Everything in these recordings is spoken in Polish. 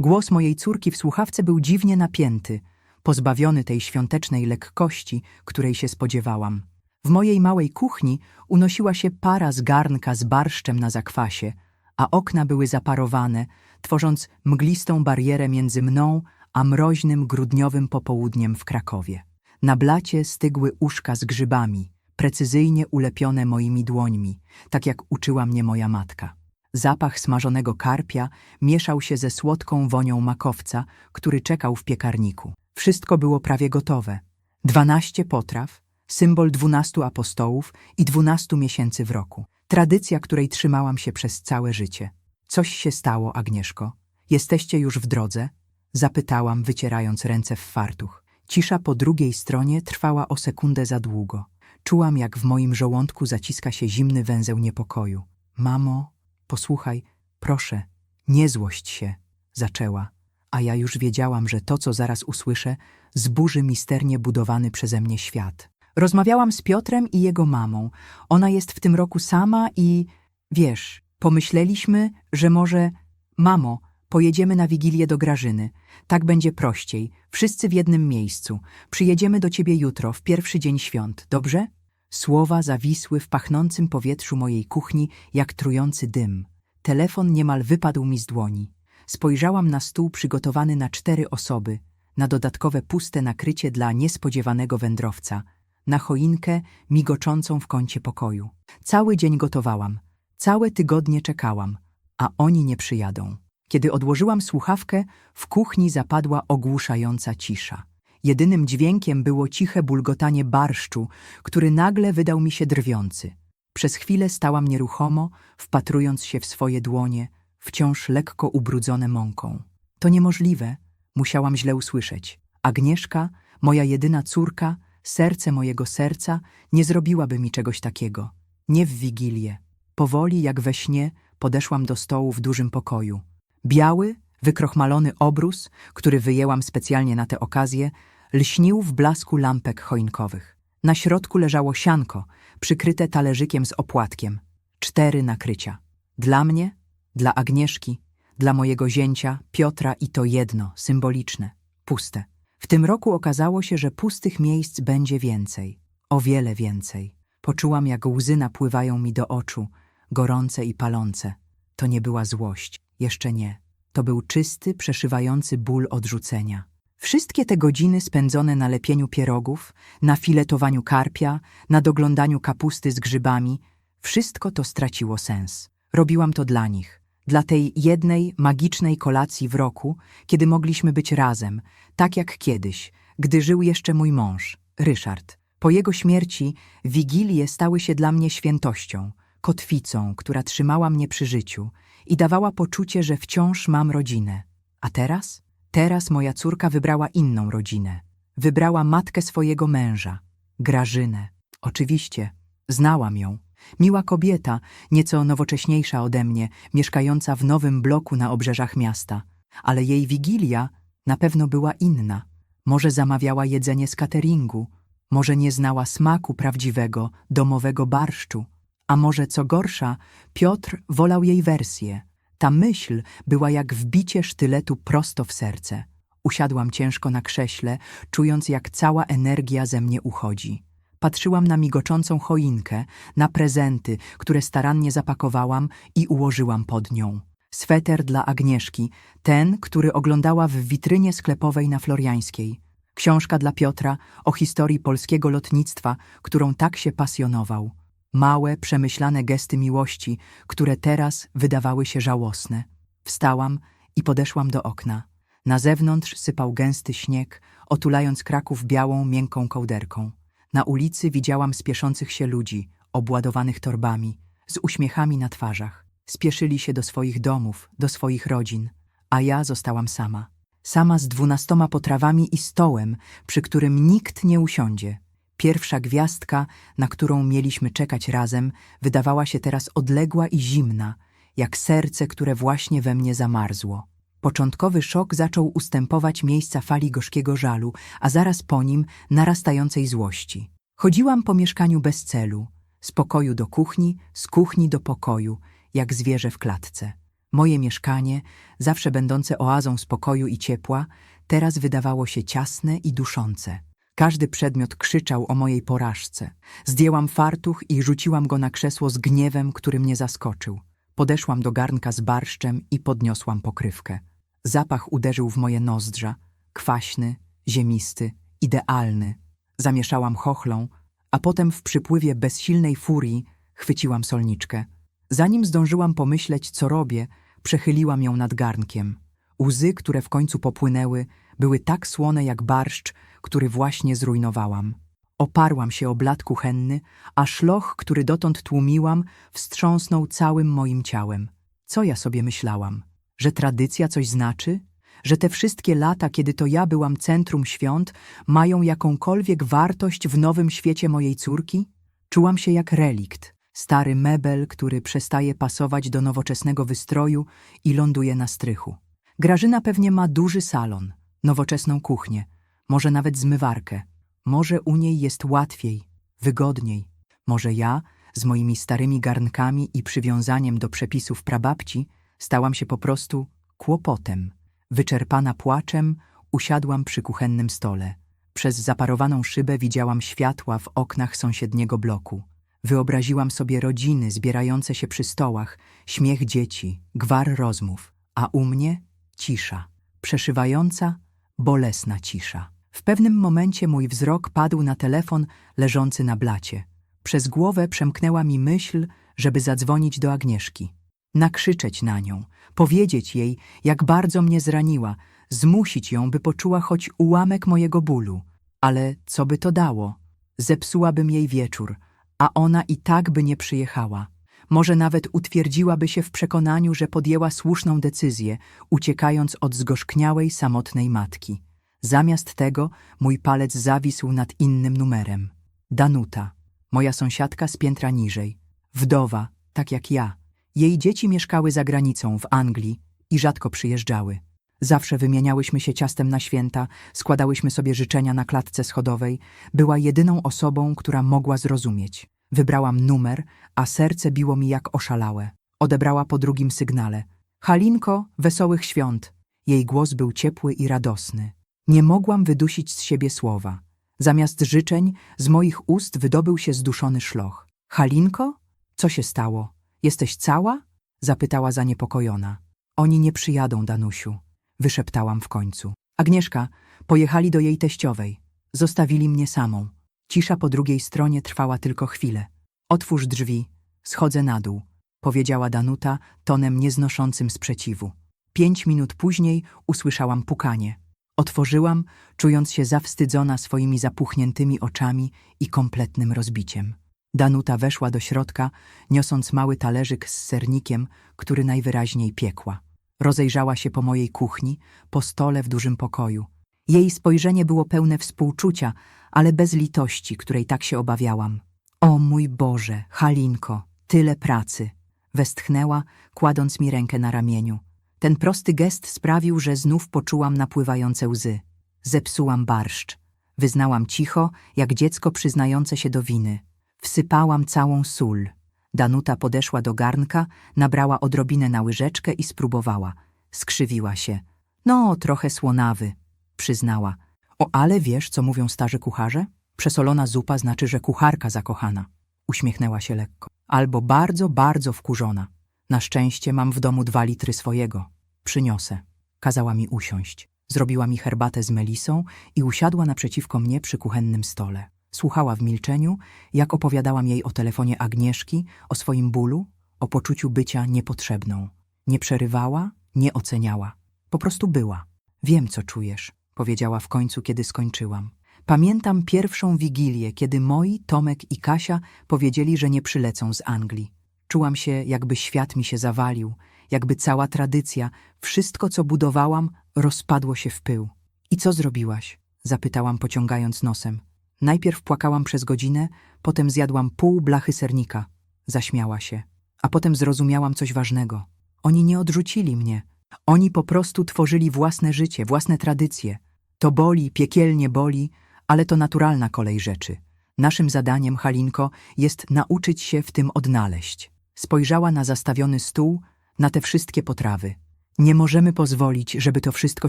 Głos mojej córki w słuchawce był dziwnie napięty, pozbawiony tej świątecznej lekkości, której się spodziewałam. W mojej małej kuchni unosiła się para z garnka z barszczem na zakwasie, a okna były zaparowane, tworząc mglistą barierę między mną a mroźnym grudniowym popołudniem w Krakowie. Na blacie stygły uszka z grzybami, precyzyjnie ulepione moimi dłońmi, tak jak uczyła mnie moja matka. Zapach smażonego karpia mieszał się ze słodką wonią makowca, który czekał w piekarniku. Wszystko było prawie gotowe. Dwanaście potraw, symbol dwunastu apostołów i dwunastu miesięcy w roku. Tradycja, której trzymałam się przez całe życie. Coś się stało, Agnieszko. Jesteście już w drodze? Zapytałam, wycierając ręce w fartuch. Cisza po drugiej stronie trwała o sekundę za długo. Czułam, jak w moim żołądku zaciska się zimny węzeł niepokoju. Mamo, posłuchaj, proszę, nie złość się, zaczęła, a ja już wiedziałam, że to, co zaraz usłyszę, zburzy misternie budowany przeze mnie świat. Rozmawiałam z Piotrem i jego mamą. Ona jest w tym roku sama i, wiesz, pomyśleliśmy, że może, mamo, pojedziemy na Wigilię do Grażyny. Tak będzie prościej, wszyscy w jednym miejscu. Przyjedziemy do ciebie jutro, w pierwszy dzień świąt, dobrze? Słowa zawisły w pachnącym powietrzu mojej kuchni jak trujący dym. Telefon niemal wypadł mi z dłoni. Spojrzałam na stół przygotowany na cztery osoby, na dodatkowe puste nakrycie dla niespodziewanego wędrowca, na choinkę migoczącą w kącie pokoju. Cały dzień gotowałam, całe tygodnie czekałam, a oni nie przyjadą. Kiedy odłożyłam słuchawkę, w kuchni zapadła ogłuszająca cisza. Jedynym dźwiękiem było ciche bulgotanie barszczu, który nagle wydał mi się drwiący. Przez chwilę stałam nieruchomo, wpatrując się w swoje dłonie, wciąż lekko ubrudzone mąką. To niemożliwe, musiałam źle usłyszeć. Agnieszka, moja jedyna córka, serce mojego serca, nie zrobiłaby mi czegoś takiego. Nie w wigilię. Powoli, jak we śnie, podeszłam do stołu w dużym pokoju. Biały, wykrochmalony obrus, który wyjęłam specjalnie na tę okazję, lśnił w blasku lampek choinkowych. Na środku leżało sianko, przykryte talerzykiem z opłatkiem. Cztery nakrycia. Dla mnie, dla Agnieszki, dla mojego zięcia, Piotra i to jedno, symboliczne, puste. W tym roku okazało się, że pustych miejsc będzie więcej, o wiele więcej. Poczułam, jak łzy napływają mi do oczu, gorące i palące. To nie była złość, jeszcze nie. To był czysty, przeszywający ból odrzucenia. Wszystkie te godziny spędzone na lepieniu pierogów, na filetowaniu karpia, na doglądaniu kapusty z grzybami, wszystko to straciło sens. Robiłam to dla nich, dla tej jednej magicznej kolacji w roku, kiedy mogliśmy być razem, tak jak kiedyś, gdy żył jeszcze mój mąż, Ryszard. Po jego śmierci wigilie stały się dla mnie świętością, kotwicą, która trzymała mnie przy życiu i dawała poczucie, że wciąż mam rodzinę. A teraz? Teraz moja córka wybrała inną rodzinę. Wybrała matkę swojego męża, Grażynę. Oczywiście, znałam ją. Miła kobieta, nieco nowocześniejsza ode mnie, mieszkająca w nowym bloku na obrzeżach miasta. Ale jej wigilia na pewno była inna. Może zamawiała jedzenie z cateringu, może nie znała smaku prawdziwego, domowego barszczu. A może co gorsza, Piotr wolał jej wersję. Ta myśl była jak wbicie sztyletu prosto w serce. Usiadłam ciężko na krześle, czując jak cała energia ze mnie uchodzi. Patrzyłam na migoczącą choinkę, na prezenty, które starannie zapakowałam i ułożyłam pod nią. Sweter dla Agnieszki, ten, który oglądała w witrynie sklepowej na Floriańskiej. Książka dla Piotra o historii polskiego lotnictwa, którą tak się pasjonował. Małe, przemyślane gesty miłości, które teraz wydawały się żałosne. Wstałam i podeszłam do okna. Na zewnątrz sypał gęsty śnieg, otulając Kraków białą, miękką kołderką. Na ulicy widziałam spieszących się ludzi, obładowanych torbami, z uśmiechami na twarzach. Spieszyli się do swoich domów, do swoich rodzin, a ja zostałam sama. Sama z dwunastoma potrawami i stołem, przy którym nikt nie usiądzie. Pierwsza gwiazdka, na którą mieliśmy czekać razem, wydawała się teraz odległa i zimna, jak serce, które właśnie we mnie zamarzło. Początkowy szok zaczął ustępować miejsca fali gorzkiego żalu, a zaraz po nim narastającej złości. Chodziłam po mieszkaniu bez celu, z pokoju do kuchni, z kuchni do pokoju, jak zwierzę w klatce. Moje mieszkanie, zawsze będące oazą spokoju i ciepła, teraz wydawało się ciasne i duszące. Każdy przedmiot krzyczał o mojej porażce. Zdjęłam fartuch i rzuciłam go na krzesło z gniewem, który mnie zaskoczył. Podeszłam do garnka z barszczem i podniosłam pokrywkę. Zapach uderzył w moje nozdrza. Kwaśny, ziemisty, idealny. Zamieszałam chochlą, a potem w przypływie bezsilnej furii chwyciłam solniczkę. Zanim zdążyłam pomyśleć, co robię, przechyliłam ją nad garnkiem. Łzy, które w końcu popłynęły, były tak słone jak barszcz, który właśnie zrujnowałam. Oparłam się o blat kuchenny, a szloch, który dotąd tłumiłam, wstrząsnął całym moim ciałem. Co ja sobie myślałam? Że tradycja coś znaczy? Że te wszystkie lata, kiedy to ja byłam centrum świąt, mają jakąkolwiek wartość w nowym świecie mojej córki? Czułam się jak relikt, stary mebel, który przestaje pasować do nowoczesnego wystroju i ląduje na strychu. Grażyna pewnie ma duży salon, nowoczesną kuchnię, może nawet zmywarkę. Może u niej jest łatwiej, wygodniej. Może ja, z moimi starymi garnkami i przywiązaniem do przepisów prababci, stałam się po prostu kłopotem. Wyczerpana płaczem, usiadłam przy kuchennym stole. Przez zaparowaną szybę widziałam światła w oknach sąsiedniego bloku. Wyobraziłam sobie rodziny zbierające się przy stołach, śmiech dzieci, gwar rozmów, a u mnie cisza, przeszywająca, bolesna cisza. W pewnym momencie mój wzrok padł na telefon leżący na blacie. Przez głowę przemknęła mi myśl, żeby zadzwonić do Agnieszki. Nakrzyczeć na nią, powiedzieć jej, jak bardzo mnie zraniła, zmusić ją, by poczuła choć ułamek mojego bólu. Ale co by to dało? Zepsułabym jej wieczór, a ona i tak by nie przyjechała. Może nawet utwierdziłaby się w przekonaniu, że podjęła słuszną decyzję, uciekając od zgorzkniałej, samotnej matki. Zamiast tego mój palec zawisł nad innym numerem. Danuta, moja sąsiadka z piętra niżej. Wdowa, tak jak ja. Jej dzieci mieszkały za granicą, w Anglii i rzadko przyjeżdżały. Zawsze wymieniałyśmy się ciastem na święta, składałyśmy sobie życzenia na klatce schodowej. Była jedyną osobą, która mogła zrozumieć. Wybrałam numer, a serce biło mi jak oszalałe. Odebrała po drugim sygnale. Halinko, wesołych świąt. Jej głos był ciepły i radosny. Nie mogłam wydusić z siebie słowa. Zamiast życzeń z moich ust wydobył się zduszony szloch. Halinko? Co się stało? Jesteś cała? Zapytała zaniepokojona. Oni nie przyjadą, Danusiu. Wyszeptałam w końcu. Agnieszka, pojechali do jej teściowej. Zostawili mnie samą. Cisza po drugiej stronie trwała tylko chwilę. Otwórz drzwi, schodzę na dół, powiedziała Danuta tonem nieznoszącym sprzeciwu. Pięć minut później usłyszałam pukanie. Otworzyłam, czując się zawstydzona swoimi zapuchniętymi oczami i kompletnym rozbiciem. Danuta weszła do środka, niosąc mały talerzyk z sernikiem, który najwyraźniej piekła. Rozejrzała się po mojej kuchni, po stole w dużym pokoju. Jej spojrzenie było pełne współczucia, ale bez litości, której tak się obawiałam. O mój Boże, Halinko, tyle pracy! Westchnęła, kładąc mi rękę na ramieniu. Ten prosty gest sprawił, że znów poczułam napływające łzy. Zepsułam barszcz. Wyznałam cicho, jak dziecko przyznające się do winy. Wsypałam całą sól. Danuta podeszła do garnka, nabrała odrobinę na łyżeczkę i spróbowała. Skrzywiła się. No, trochę słonawy, przyznała. O, ale wiesz, co mówią starzy kucharze? Przesolona zupa znaczy, że kucharka zakochana. Uśmiechnęła się lekko. Albo bardzo, bardzo wkurzona. Na szczęście mam w domu dwa litry swojego. Przyniosę. Kazała mi usiąść. Zrobiła mi herbatę z melisą i usiadła naprzeciwko mnie przy kuchennym stole. Słuchała w milczeniu, jak opowiadałam jej o telefonie Agnieszki, o swoim bólu, o poczuciu bycia niepotrzebną. Nie przerywała, nie oceniała. Po prostu była. Wiem, co czujesz, powiedziała w końcu, kiedy skończyłam. Pamiętam pierwszą wigilię, kiedy moi, Tomek i Kasia powiedzieli, że nie przylecą z Anglii. Czułam się, jakby świat mi się zawalił, jakby cała tradycja, wszystko, co budowałam, rozpadło się w pył. I co zrobiłaś? Zapytałam, pociągając nosem. Najpierw płakałam przez godzinę, potem zjadłam pół blachy sernika. Zaśmiała się. A potem zrozumiałam coś ważnego. Oni nie odrzucili mnie. Oni po prostu tworzyli własne życie, własne tradycje. To boli, piekielnie boli, ale to naturalna kolej rzeczy. Naszym zadaniem, Halinko, jest nauczyć się w tym odnaleźć. Spojrzała na zastawiony stół, na te wszystkie potrawy. Nie możemy pozwolić, żeby to wszystko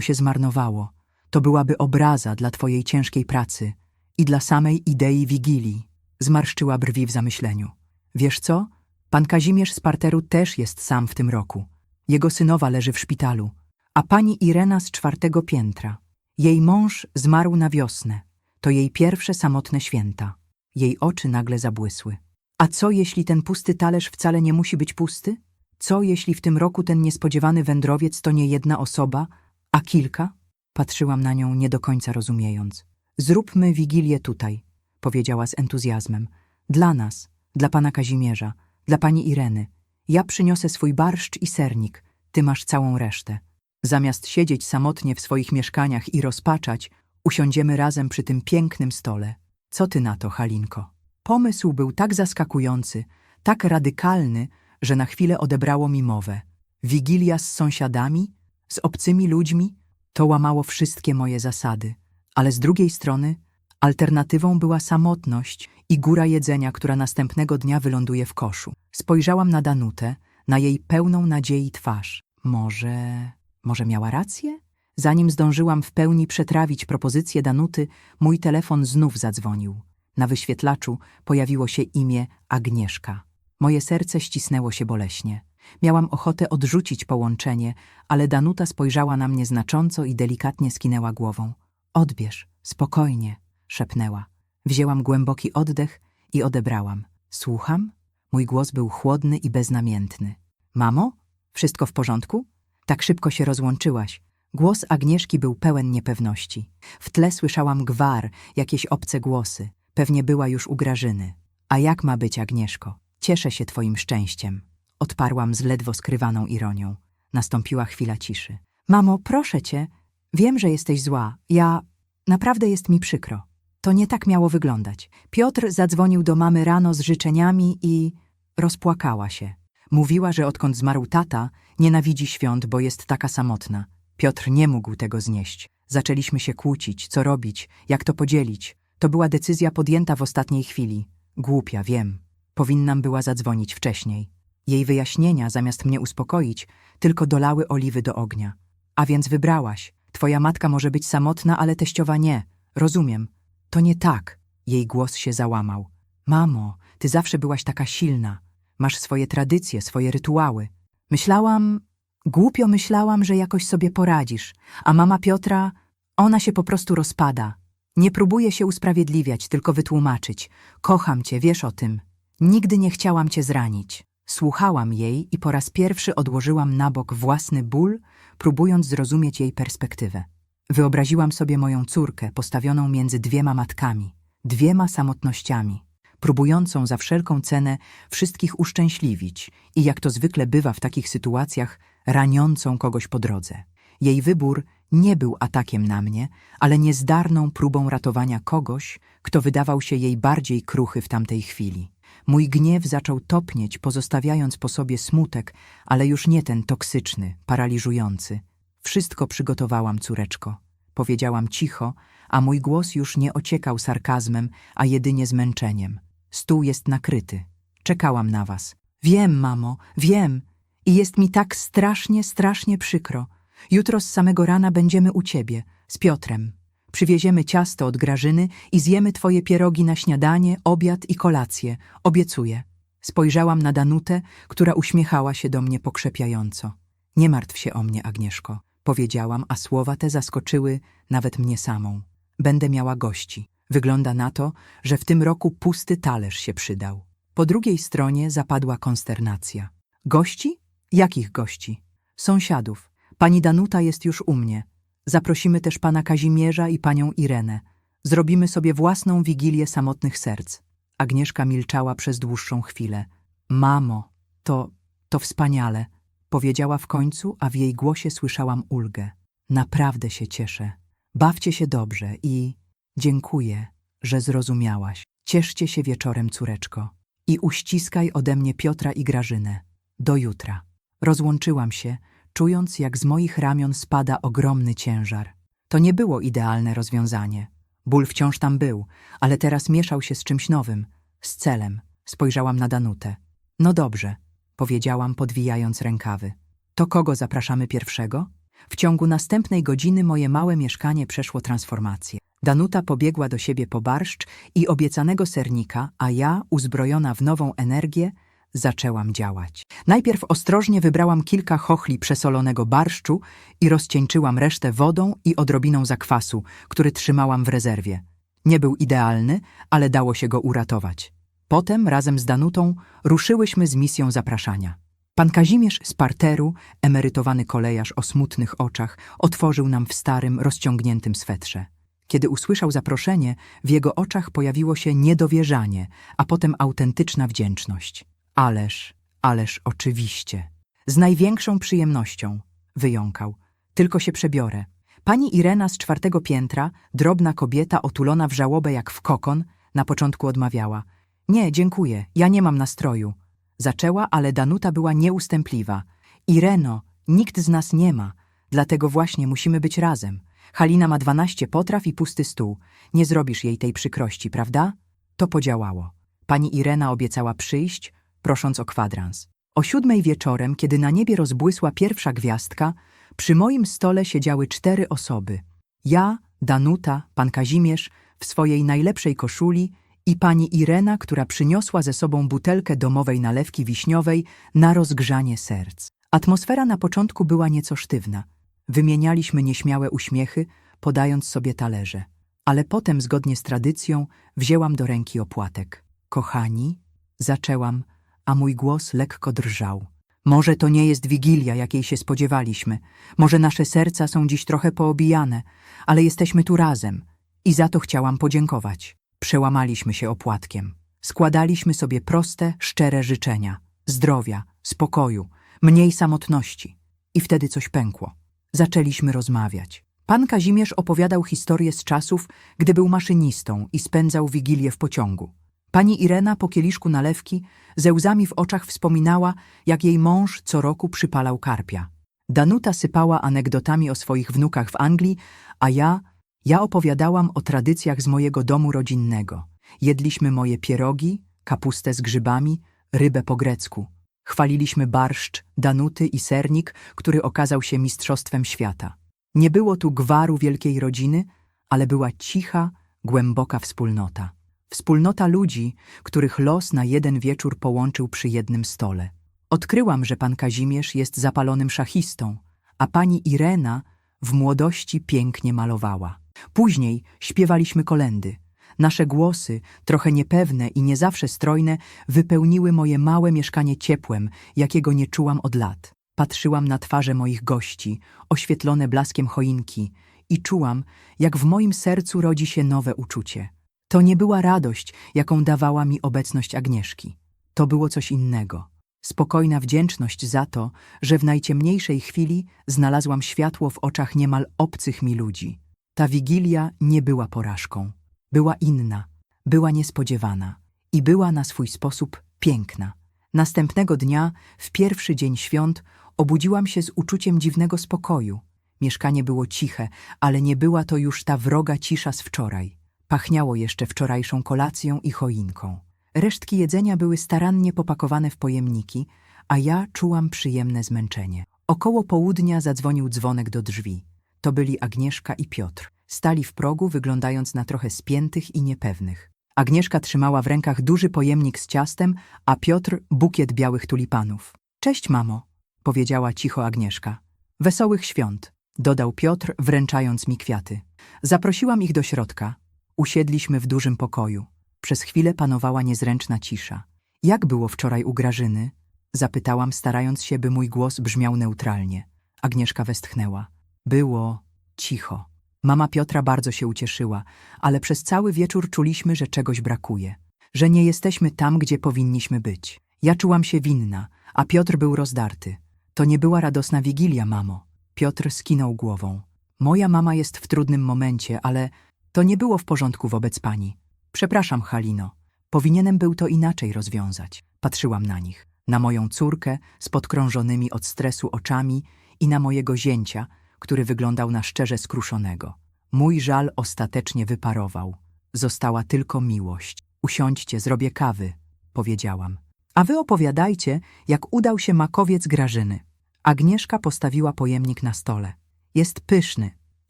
się zmarnowało. To byłaby obraza dla twojej ciężkiej pracy i dla samej idei Wigilii. Zmarszczyła brwi w zamyśleniu. Wiesz co? Pan Kazimierz z parteru też jest sam w tym roku. Jego synowa leży w szpitalu, a pani Irena z czwartego piętra. Jej mąż zmarł na wiosnę. To jej pierwsze samotne święta. Jej oczy nagle zabłysły. A co jeśli ten pusty talerz wcale nie musi być pusty? Co jeśli w tym roku ten niespodziewany wędrowiec to nie jedna osoba, a kilka? Patrzyłam na nią nie do końca rozumiejąc. Zróbmy wigilię tutaj, powiedziała z entuzjazmem. Dla nas, dla pana Kazimierza, dla pani Ireny. Ja przyniosę swój barszcz i sernik, ty masz całą resztę. Zamiast siedzieć samotnie w swoich mieszkaniach i rozpaczać, usiądziemy razem przy tym pięknym stole. Co ty na to, Halinko? Pomysł był tak zaskakujący, tak radykalny, że na chwilę odebrało mi mowę. Wigilia z sąsiadami, z obcymi ludźmi, to łamało wszystkie moje zasady. Ale z drugiej strony alternatywą była samotność i góra jedzenia, która następnego dnia wyląduje w koszu. Spojrzałam na Danutę, na jej pełną nadziei twarz. Może... może miała rację? Zanim zdążyłam w pełni przetrawić propozycję Danuty, mój telefon znów zadzwonił. Na wyświetlaczu pojawiło się imię Agnieszka. Moje serce ścisnęło się boleśnie. Miałam ochotę odrzucić połączenie, ale Danuta spojrzała na mnie znacząco i delikatnie skinęła głową. Odbierz, spokojnie, szepnęła. Wzięłam głęboki oddech i odebrałam. Słucham? Mój głos był chłodny i beznamiętny. Mamo? Wszystko w porządku? Tak szybko się rozłączyłaś. Głos Agnieszki był pełen niepewności. W tle słyszałam gwar, jakieś obce głosy. Pewnie była już u Grażyny. A jak ma być, Agnieszko? Cieszę się twoim szczęściem. Odparłam z ledwo skrywaną ironią. Nastąpiła chwila ciszy. Mamo, proszę cię, wiem, że jesteś zła. Ja... naprawdę jest mi przykro. To nie tak miało wyglądać. Piotr zadzwonił do mamy rano z życzeniami i... rozpłakała się. Mówiła, że odkąd zmarł tata, nienawidzi świąt, bo jest taka samotna. Piotr nie mógł tego znieść. Zaczęliśmy się kłócić, co robić, jak to podzielić. To była decyzja podjęta w ostatniej chwili. Głupia, wiem. Powinnam była zadzwonić wcześniej. Jej wyjaśnienia, zamiast mnie uspokoić, tylko dolały oliwy do ognia. A więc wybrałaś. Twoja matka może być samotna, ale teściowa nie. Rozumiem. To nie tak. Jej głos się załamał. Mamo, ty zawsze byłaś taka silna. Masz swoje tradycje, swoje rytuały. Myślałam, głupio myślałam, że jakoś sobie poradzisz. A mama Piotra, ona się po prostu rozpada. Nie próbuje się usprawiedliwiać, tylko wytłumaczyć. Kocham cię, wiesz o tym. Nigdy nie chciałam cię zranić. Słuchałam jej i po raz pierwszy odłożyłam na bok własny ból, próbując zrozumieć jej perspektywę. Wyobraziłam sobie moją córkę postawioną między dwiema matkami, dwiema samotnościami, próbującą za wszelką cenę wszystkich uszczęśliwić i jak to zwykle bywa w takich sytuacjach, raniącą kogoś po drodze. Jej wybór nie był atakiem na mnie, ale niezdarną próbą ratowania kogoś, kto wydawał się jej bardziej kruchy w tamtej chwili. Mój gniew zaczął topnieć, pozostawiając po sobie smutek, ale już nie ten toksyczny, paraliżujący. Wszystko przygotowałam, córeczko. Powiedziałam cicho, a mój głos już nie ociekał sarkazmem, a jedynie zmęczeniem. Stół jest nakryty. Czekałam na was. Wiem, mamo, wiem. I jest mi tak strasznie, strasznie przykro. Jutro z samego rana będziemy u ciebie, z Piotrem. Przywieziemy ciasto od Grażyny i zjemy twoje pierogi na śniadanie, obiad i kolację. Obiecuję. Spojrzałam na Danutę, która uśmiechała się do mnie pokrzepiająco. Nie martw się o mnie, Agnieszko, powiedziałam, a słowa te zaskoczyły nawet mnie samą. Będę miała gości. Wygląda na to, że w tym roku pusty talerz się przydał. Po drugiej stronie zapadła konsternacja. Gości? Jakich gości? Sąsiadów. Pani Danuta jest już u mnie. Zaprosimy też pana Kazimierza i panią Irenę. Zrobimy sobie własną wigilię samotnych serc. Agnieszka milczała przez dłuższą chwilę. Mamo, to, to wspaniale, powiedziała w końcu, a w jej głosie słyszałam ulgę. Naprawdę się cieszę. Bawcie się dobrze i dziękuję, że zrozumiałaś. Cieszcie się wieczorem, córeczko. I uściskaj ode mnie Piotra i Grażynę. Do jutra. Rozłączyłam się, czując, jak z moich ramion spada ogromny ciężar. To nie było idealne rozwiązanie. Ból wciąż tam był, ale teraz mieszał się z czymś nowym, z celem. Spojrzałam na Danutę. No dobrze, powiedziałam, podwijając rękawy. To kogo zapraszamy pierwszego? W ciągu następnej godziny moje małe mieszkanie przeszło transformację. Danuta pobiegła do siebie po barszcz i obiecanego sernika, a ja, uzbrojona w nową energię, zaczęłam działać. Najpierw ostrożnie wybrałam kilka chochli przesolonego barszczu i rozcieńczyłam resztę wodą i odrobiną zakwasu, który trzymałam w rezerwie. Nie był idealny, ale dało się go uratować. Potem, razem z Danutą, ruszyłyśmy z misją zapraszania. Pan Kazimierz z parteru, emerytowany kolejarz o smutnych oczach, otworzył nam w starym, rozciągniętym swetrze. Kiedy usłyszał zaproszenie, w jego oczach pojawiło się niedowierzanie, a potem autentyczna wdzięczność. Ależ, ależ oczywiście. Z największą przyjemnością, wyjąkał. Tylko się przebiorę. Pani Irena z czwartego piętra, drobna kobieta otulona w żałobę jak w kokon, na początku odmawiała. Nie, dziękuję, ja nie mam nastroju. Zaczęła, ale Danuta była nieustępliwa. Ireno, nikt z nas nie ma, dlatego właśnie musimy być razem. Halina ma dwanaście potraw i pusty stół. Nie zrobisz jej tej przykrości, prawda? To podziałało. Pani Irena obiecała przyjść, prosząc o kwadrans. O siódmej wieczorem, kiedy na niebie rozbłysła pierwsza gwiazdka, przy moim stole siedziały cztery osoby. Ja, Danuta, pan Kazimierz w swojej najlepszej koszuli i pani Irena, która przyniosła ze sobą butelkę domowej nalewki wiśniowej na rozgrzanie serc. Atmosfera na początku była nieco sztywna. Wymienialiśmy nieśmiałe uśmiechy, podając sobie talerze. Ale potem, zgodnie z tradycją, wzięłam do ręki opłatek. Kochani, zaczęłam, a mój głos lekko drżał. Może to nie jest wigilia, jakiej się spodziewaliśmy. Może nasze serca są dziś trochę poobijane, ale jesteśmy tu razem i za to chciałam podziękować. Przełamaliśmy się opłatkiem. Składaliśmy sobie proste, szczere życzenia. Zdrowia, spokoju, mniej samotności. I wtedy coś pękło. Zaczęliśmy rozmawiać. Pan Kazimierz opowiadał historię z czasów, gdy był maszynistą i spędzał wigilię w pociągu. Pani Irena po kieliszku nalewki ze łzami w oczach wspominała, jak jej mąż co roku przypalał karpia. Danuta sypała anegdotami o swoich wnukach w Anglii, a ja, ja opowiadałam o tradycjach z mojego domu rodzinnego. Jedliśmy moje pierogi, kapustę z grzybami, rybę po grecku. Chwaliliśmy barszcz, Danuty i sernik, który okazał się mistrzostwem świata. Nie było tu gwaru wielkiej rodziny, ale była cicha, głęboka wspólnota. Wspólnota ludzi, których los na jeden wieczór połączył przy jednym stole. Odkryłam, że pan Kazimierz jest zapalonym szachistą, a pani Irena w młodości pięknie malowała. Później śpiewaliśmy kolendy. Nasze głosy, trochę niepewne i nie zawsze strojne, wypełniły moje małe mieszkanie ciepłem, jakiego nie czułam od lat. Patrzyłam na twarze moich gości, oświetlone blaskiem choinki, i czułam, jak w moim sercu rodzi się nowe uczucie. To nie była radość, jaką dawała mi obecność Agnieszki. To było coś innego. Spokojna wdzięczność za to, że w najciemniejszej chwili znalazłam światło w oczach niemal obcych mi ludzi. Ta wigilia nie była porażką. Była inna, była niespodziewana i była na swój sposób piękna. Następnego dnia, w pierwszy dzień świąt, obudziłam się z uczuciem dziwnego spokoju. Mieszkanie było ciche, ale nie była to już ta wroga cisza z wczoraj. Pachniało jeszcze wczorajszą kolacją i choinką. Resztki jedzenia były starannie popakowane w pojemniki, a ja czułam przyjemne zmęczenie. Około południa zadzwonił dzwonek do drzwi. To byli Agnieszka i Piotr. Stali w progu, wyglądając na trochę spiętych i niepewnych. Agnieszka trzymała w rękach duży pojemnik z ciastem, a Piotr bukiet białych tulipanów. Cześć, mamo, powiedziała cicho Agnieszka. Wesołych świąt, dodał Piotr, wręczając mi kwiaty. Zaprosiłam ich do środka. Usiedliśmy w dużym pokoju. Przez chwilę panowała niezręczna cisza. Jak było wczoraj u Grażyny? Zapytałam, starając się, by mój głos brzmiał neutralnie. Agnieszka westchnęła. Było cicho. Mama Piotra bardzo się ucieszyła, ale przez cały wieczór czuliśmy, że czegoś brakuje. Że nie jesteśmy tam, gdzie powinniśmy być. Ja czułam się winna, a Piotr był rozdarty. To nie była radosna wigilia, mamo. Piotr skinął głową. Moja mama jest w trudnym momencie, ale to nie było w porządku wobec pani. Przepraszam, Halino. Powinienem był to inaczej rozwiązać. Patrzyłam na nich. Na moją córkę z podkrążonymi od stresu oczami i na mojego zięcia, który wyglądał na szczerze skruszonego. Mój żal ostatecznie wyparował. Została tylko miłość. Usiądźcie, zrobię kawy, powiedziałam. A wy opowiadajcie, jak udał się makowiec Grażyny. Agnieszka postawiła pojemnik na stole. Jest pyszny,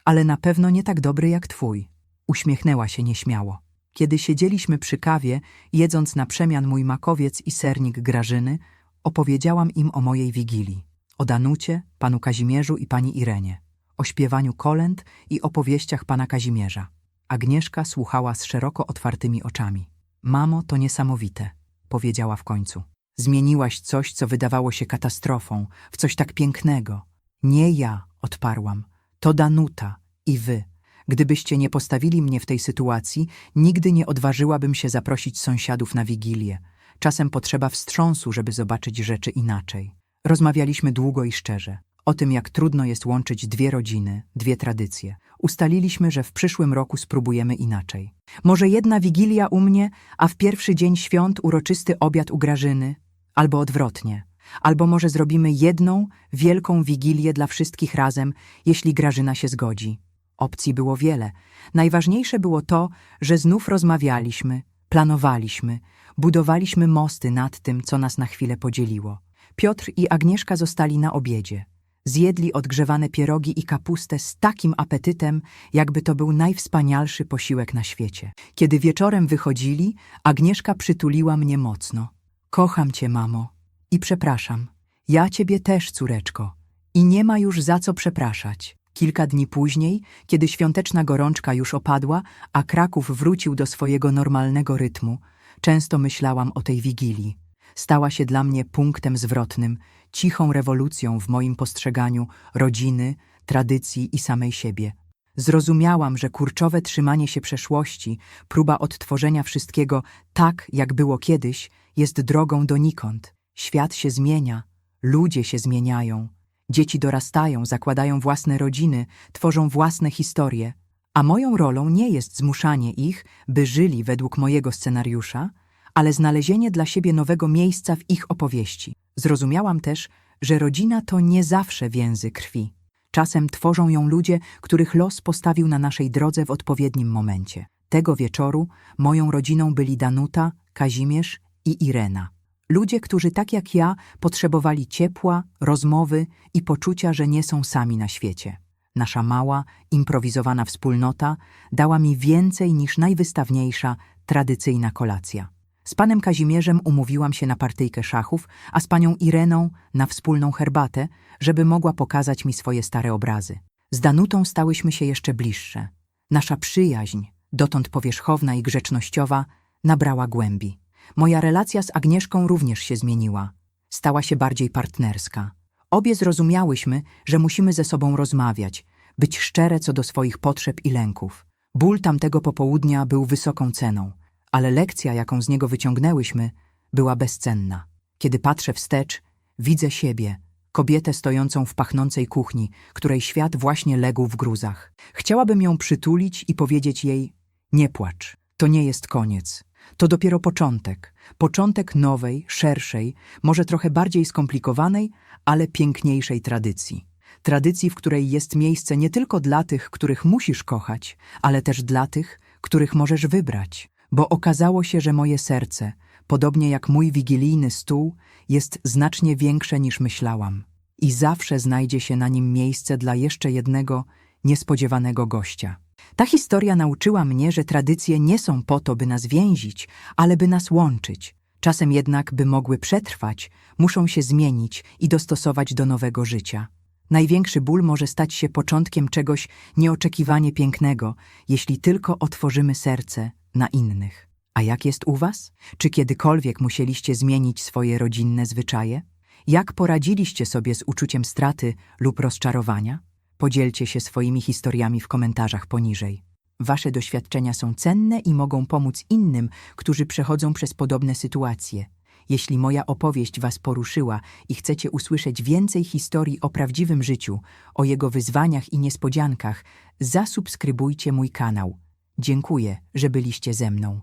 ale na pewno nie tak dobry jak twój. Uśmiechnęła się nieśmiało. Kiedy siedzieliśmy przy kawie, jedząc na przemian mój makowiec i sernik Grażyny, opowiedziałam im o mojej wigilii. O Danucie, panu Kazimierzu i pani Irenie. O śpiewaniu kolęd i opowieściach pana Kazimierza. Agnieszka słuchała z szeroko otwartymi oczami. Mamo, to niesamowite, powiedziała w końcu. Zmieniłaś coś, co wydawało się katastrofą, w coś tak pięknego. Nie ja, odparłam. To Danuta i wy. Gdybyście nie postawili mnie w tej sytuacji, nigdy nie odważyłabym się zaprosić sąsiadów na wigilię. Czasem potrzeba wstrząsu, żeby zobaczyć rzeczy inaczej. Rozmawialiśmy długo i szczerze. O tym, jak trudno jest łączyć dwie rodziny, dwie tradycje. Ustaliliśmy, że w przyszłym roku spróbujemy inaczej. Może jedna wigilia u mnie, a w pierwszy dzień świąt uroczysty obiad u Grażyny? Albo odwrotnie. Albo może zrobimy jedną, wielką wigilię dla wszystkich razem, jeśli Grażyna się zgodzi. Opcji było wiele. Najważniejsze było to, że znów rozmawialiśmy, planowaliśmy, budowaliśmy mosty nad tym, co nas na chwilę podzieliło. Piotr i Agnieszka zostali na obiedzie. Zjedli odgrzewane pierogi i kapustę z takim apetytem, jakby to był najwspanialszy posiłek na świecie. Kiedy wieczorem wychodzili, Agnieszka przytuliła mnie mocno. Kocham cię, mamo. I przepraszam. Ja ciebie też, córeczko. I nie ma już za co przepraszać. Kilka dni później, kiedy świąteczna gorączka już opadła, a Kraków wrócił do swojego normalnego rytmu, często myślałam o tej wigilii. Stała się dla mnie punktem zwrotnym, cichą rewolucją w moim postrzeganiu rodziny, tradycji i samej siebie. Zrozumiałam, że kurczowe trzymanie się przeszłości, próba odtworzenia wszystkiego tak, jak było kiedyś, jest drogą donikąd. Świat się zmienia, ludzie się zmieniają. Dzieci dorastają, zakładają własne rodziny, tworzą własne historie, a moją rolą nie jest zmuszanie ich, by żyli według mojego scenariusza, ale znalezienie dla siebie nowego miejsca w ich opowieści. Zrozumiałam też, że rodzina to nie zawsze więzy krwi. Czasem tworzą ją ludzie, których los postawił na naszej drodze w odpowiednim momencie. Tego wieczoru moją rodziną byli Danuta, Kazimierz i Irena. Ludzie, którzy tak jak ja potrzebowali ciepła, rozmowy i poczucia, że nie są sami na świecie. Nasza mała, improwizowana wspólnota dała mi więcej niż najwystawniejsza, tradycyjna kolacja. Z panem Kazimierzem umówiłam się na partyjkę szachów, a z panią Ireną na wspólną herbatę, żeby mogła pokazać mi swoje stare obrazy. Z Danutą stałyśmy się jeszcze bliższe. Nasza przyjaźń, dotąd powierzchowna i grzecznościowa, nabrała głębi. Moja relacja z Agnieszką również się zmieniła. Stała się bardziej partnerska. Obie zrozumiałyśmy, że musimy ze sobą rozmawiać, być szczere co do swoich potrzeb i lęków. Ból tamtego popołudnia był wysoką ceną, ale lekcja, jaką z niego wyciągnęłyśmy, była bezcenna. Kiedy patrzę wstecz, widzę siebie, kobietę stojącą w pachnącej kuchni, której świat właśnie legł w gruzach. Chciałabym ją przytulić i powiedzieć jej: Nie płacz, to nie jest koniec. To dopiero początek. Początek nowej, szerszej, może trochę bardziej skomplikowanej, ale piękniejszej tradycji. Tradycji, w której jest miejsce nie tylko dla tych, których musisz kochać, ale też dla tych, których możesz wybrać. Bo okazało się, że moje serce, podobnie jak mój wigilijny stół, jest znacznie większe niż myślałam. I zawsze znajdzie się na nim miejsce dla jeszcze jednego niespodziewanego gościa. Ta historia nauczyła mnie, że tradycje nie są po to, by nas więzić, ale by nas łączyć. Czasem jednak, by mogły przetrwać, muszą się zmienić i dostosować do nowego życia. Największy ból może stać się początkiem czegoś nieoczekiwanie pięknego, jeśli tylko otworzymy serce na innych. A jak jest u Was? Czy kiedykolwiek musieliście zmienić swoje rodzinne zwyczaje? Jak poradziliście sobie z uczuciem straty lub rozczarowania? Podzielcie się swoimi historiami w komentarzach poniżej. Wasze doświadczenia są cenne i mogą pomóc innym, którzy przechodzą przez podobne sytuacje. Jeśli moja opowieść Was poruszyła i chcecie usłyszeć więcej historii o prawdziwym życiu, o jego wyzwaniach i niespodziankach, zasubskrybujcie mój kanał. Dziękuję, że byliście ze mną.